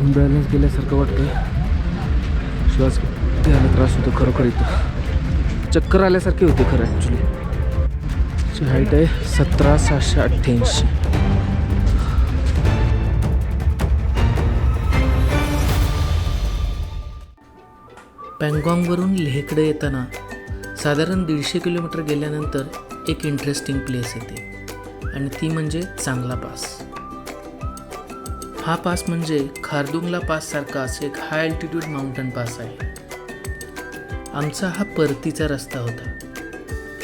Balance गेल्यासारखं वाटतं श्वास घ्यायला त्रास होतो खरोखर इथं. चक्कर आल्यासारखे होते खरं ॲक्च्युली हाईट आहे सतरा सहाशे अठ्ठ्याऐंशी. पँगॉंगवरून लेहकडे येताना साधारण दीडशे किलोमीटर गेल्यानंतर एक इंटरेस्टिंग प्लेस येते. आणि ती म्हणजे चांगला पास. हा पास म्हणजे खारदुंगला पाससारखाच एक हाय अल्टिट्यूड माउंटन पास आहे. आमचा हा परतीचा रस्ता होता.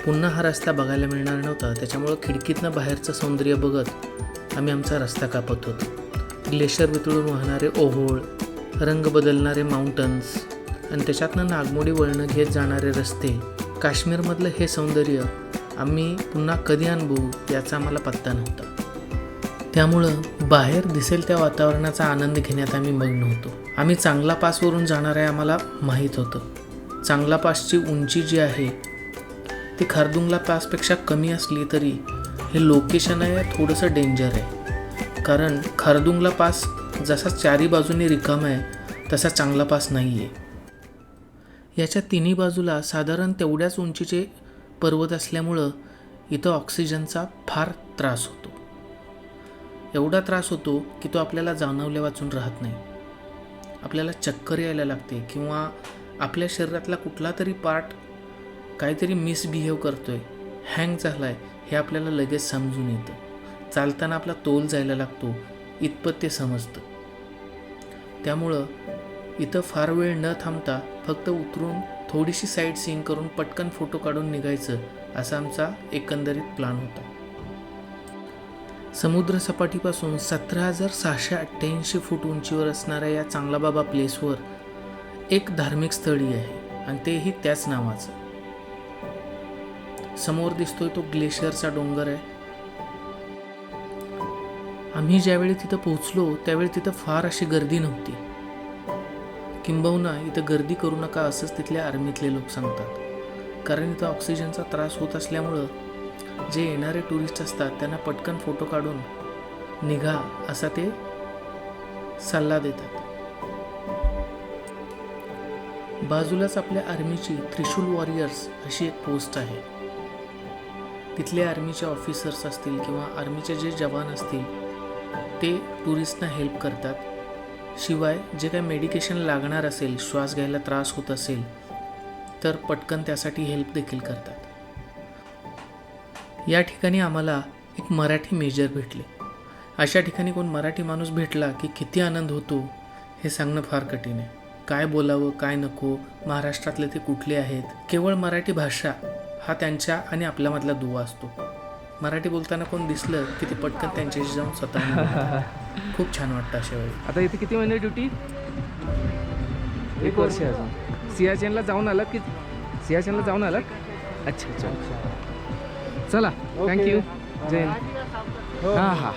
पुन्हा हा रस्ता बघायला मिळणार नव्हता त्याच्यामुळं खिडकीतनं बाहेरचं सौंदर्य बघत आम्ही आमचा रस्ता कापत होतो. ग्लेशियर वितळून वाहणारे ओहोळ रंग बदलणारे माउंटन्स आणि त्याच्यातनं नागमोडी वळणं घेत जाणारे रस्ते काश्मीरमधलं हे सौंदर्य आम्ही पुन्हा कधी अनुभवू याचा आम्हाला पत्ता नव्हता. त्यामुळं बाहेर दिसेल त्या वातावरणाचा आनंद घेण्यात आम्ही मग्न होतो. आम्ही चांगला पासवरून जाणार आहे आम्हाला माहीत होतं. चांगला पासची उंची जी आहे ती खारदुंगला पासपेक्षा कमी असली तरी हे लोकेशन आहे थोडंसं डेंजर आहे. कारण खारदुंगला पास जसा चारी बाजूने रिकाम आहे तसा चांगला पास नाही आहे याच्या तिन्ही बाजूला साधारण तेवढ्याच उंचीचे पर्वत असल्यामुळं इथं ऑक्सिजनचा फार त्रास होतो. एवढा त्रास होतो की तो आपल्याला जाणवल्या वाचून राहत नाही. आपल्याला चक्कर यायला लागते किंवा आपल्या शरीरातला कुठला तरी पार्ट काहीतरी मिसबिहेव करतो आहे हँग झाला आहे हे आपल्याला लगेच समजून येतं. चालताना आपला तोल जायला लागतो इतपत ते समजतं. त्यामुळं इथं फार वेळ न थांबता फक्त उतरून थोडीशी साईट सीइंग करून पटकन फोटो काढून निघायचं असा आमचा एकंदरीत प्लान होता. समुद्रसपाटीपासून सतरा हजार सहाशे अठ्ठ्याऐंशी फूट उंचीवर असणाऱ्या या चांगला बाबा प्लेसवर एक धार्मिक स्थळी आहे आणि तेही त्याच नावाचं. समोर दिसतोय तो ग्लेशियरचा डोंगर आहे. आम्ही ज्यावेळी तिथं पोहोचलो त्यावेळी तिथं फार अशी गर्दी नव्हती. किंबहुना इथं गर्दी करू नका असंच तिथल्या आर्मीतले लोक सांगतात. कारण इथं ऑक्सिजनचा त्रास होत असल्यामुळं जे येणारे टुरिस्ट असतात त्यांना पटकन फोटो काढून निघा असा ते सल्ला देतात. बाजूलाच आपल्या आर्मीची त्रिशूल वॉरियर्स अशी एक पोस्ट आहे. तिथले आर्मीचे ऑफिसर्स असतील किंवा आर्मीचे जे जवान असतील ते टुरिस्टना हेल्प करतात. शिवाय जे काही मेडिकेशन लागणार असेल श्वास घ्यायला त्रास होत असेल तर पटकन त्यासाठी हेल्प देखील करतात. या ठिकाणी आम्हाला एक मराठी मेजर भेटले. अशा ठिकाणी कोण मराठी माणूस भेटला की किती आनंद होतो हे सांगणं फार कठीण आहे. काय बोलावं काय नको महाराष्ट्रातले ते कुठले आहेत? केवळ मराठी भाषा हा त्यांच्या आणि आपल्यामधला दुवा असतो. मराठी बोलताना कोण दिसलं की ते पटकन त्यांच्याशी जाऊन स्वतः खूप छान वाटतं अशा वेळी. आता इथे किती महिने ड्युटी? एक वर्ष अजून. सियाचेनला जाऊन आलं की सियाचेनला जाऊन आलात? अच्छा अच्छा. चला थँक्यू जय हिंद. हां. हां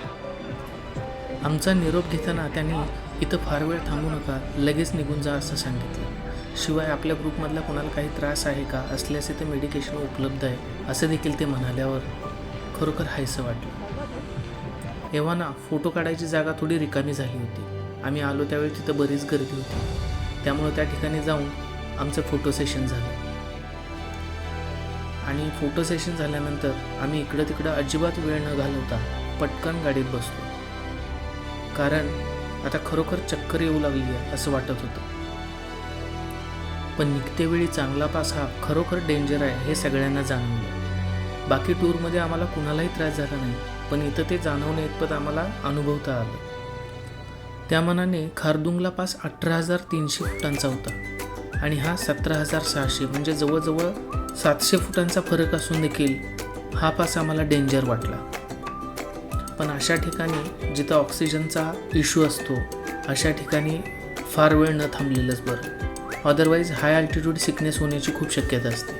आमचा निरोप घेताना त्यांनी इथं फार वेळ थांबू नका लगेच निघून जा असं सांगितलं. शिवाय आपल्या ग्रुपमधला कोणाला काही त्रास आहे का असल्यास इथे मेडिकेशन उपलब्ध आहे असं देखील ते म्हणाल्यावर खरोखर हायसं वाटलं. एव्हा फोटो काढायची जागा थोडी रिकामी झाली होती. आम्ही आलो त्यावेळी तिथं बरीच गर्दी होती. त्यामुळं त्या ठिकाणी जाऊन आमचं फोटो सेशन झालं. आणि फोटो सेशन झाल्यानंतर आम्ही इकडं तिकडं अजिबात वेळ न घालवता पटकन गाडीत बसलो. कारण आता खरोखर चक्कर येऊ लागली आहे असं वाटत होतं. पण निघतेवेळी चांगला पास हा खरोखर डेंजर आहे हे सगळ्यांना जाणवलं. बाकी टूरमध्ये आम्हाला कुणालाही त्रास झाला नाही पण इथं ते जाणवणे इतपत आम्हाला अनुभवता आलं. त्या मनाने खारदुंगला पास अठरा हजार तीनशे फुटांचा होता. आणि हा सतरा हजार सहाशे म्हणजे जवळजवळ सातशे फुटांचा फरक असून देखील हा पास आम्हाला डेंजर वाटला. पण अशा ठिकाणी जिथं ऑक्सिजनचा इश्यू असतो अशा ठिकाणी फार वेळ न थांबलेलंच बरं. अदरवाईज हाय अल्टिट्यूड सिकनेस होण्याची खूप शक्यता असते.